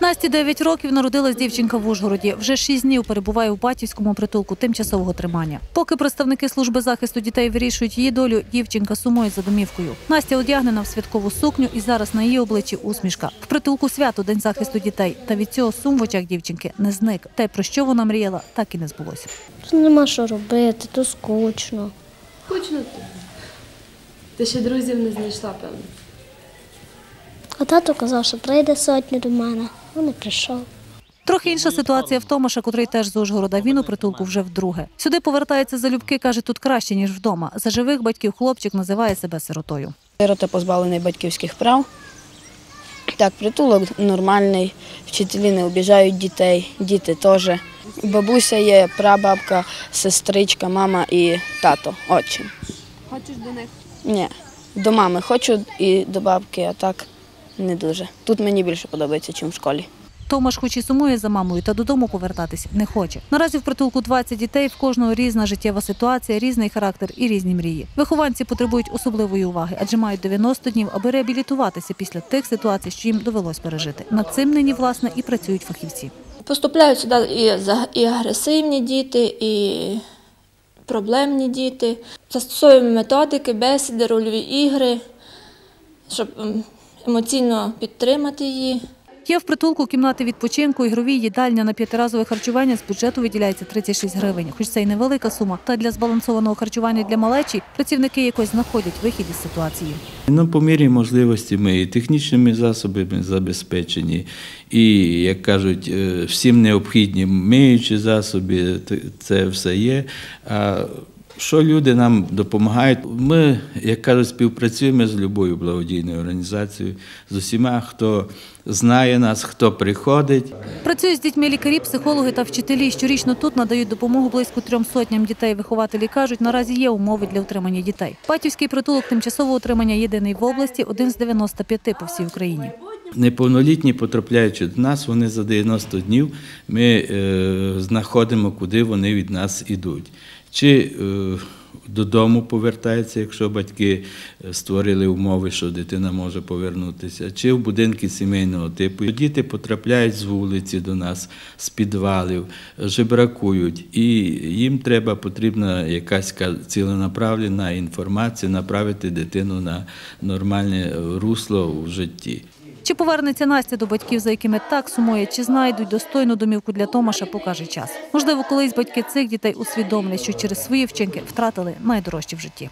Насті 9 років народилась дівчинка в Ужгороді. Вже 6 днів перебуває у батьківському притулку тимчасового тримання. Поки представники служби захисту дітей вирішують її долю, дівчинка сумує за домівкою. Настя одягнена в святкову сукню і зараз на її обличчі усмішка. В притулку свято День захисту дітей. Та від цього сум в очах дівчинки не зник. Те, про що вона мріяла, так і не збулося. Тут нема що робити, то скучно. Скучно. Ти ще друзів не знайшла, певно. А тато казав, що прийде сотні до мене, а не прийшов. Трохи інша ситуація в Томаша, котрий теж з Ужгорода. Він у притулку вже вдруге. Сюди повертається залюбки, каже, тут краще, ніж вдома. За живих батьків хлопчик називає себе сиротою. Сирота позбавлений батьківських прав. Так, притулок нормальний, вчителі не обіжають дітей, діти теж. Бабуся є, прабабка, сестричка, мама і тато, отчим. Хочеш до них? Ні, до мами хочу і до бабки, а так не дуже. Тут мені більше подобається, ніж в школі. Томаш, хоч і сумує за мамою, та додому повертатись не хоче. Наразі в притулку 20 дітей, в кожного різна життєва ситуація, різний характер і різні мрії. Вихованці потребують особливої уваги, адже мають 90 днів, аби реабілітуватися після тих ситуацій, що їм довелось пережити. Над цим нині власне і працюють фахівці. Поступляють сюди і, агресивні діти, і проблемні діти. Застосовуємо методики, бесіди, рольові ігри, щоб ем, емоційно підтримати її. Є в притулку кімнати відпочинку, ігрові їдальня на п'ятиразове харчування з бюджету виділяється 36 гривень. Хоч це й невелика сума, та для збалансованого харчування для малечі працівники якось знаходять вихід із ситуації. Ну, по мірі можливості ми і технічними засобами забезпечені, і, як кажуть, е, всім необхідні миючі засоби, це все є. А що люди нам допомагають? Ми, як кажуть, співпрацюємо з любою благодійною організацією, з усіма, хто знає нас, хто приходить. Працюють з дітьми лікарі, психологи та вчителі. Щорічно тут надають допомогу близько трьом сотням дітей. Вихователі кажуть, наразі є умови для утримання дітей. Батьківський притулок тимчасового утримання єдиний в області, один з 95 по всій Україні. Неповнолітні, потрапляючи до нас, вони за 90 днів ми е, знаходимо, куди вони від нас ідуть. Чи е, додому повертаються, якщо батьки е, створили умови, що дитина може повернутися, чи в будинки сімейного типу. Діти потрапляють з вулиці до нас, з підвалів, жебракують, і їм треба потрібна якась ка- ціленаправлена інформація, направити дитину на нормальне русло в житті. Чи повернеться Настя до батьків, за якими так сумує, чи знайдуть достойну домівку для Томаша, покаже час. Можливо, колись батьки цих дітей усвідомлять, що через свої вчинки втратили найдорожче в житті.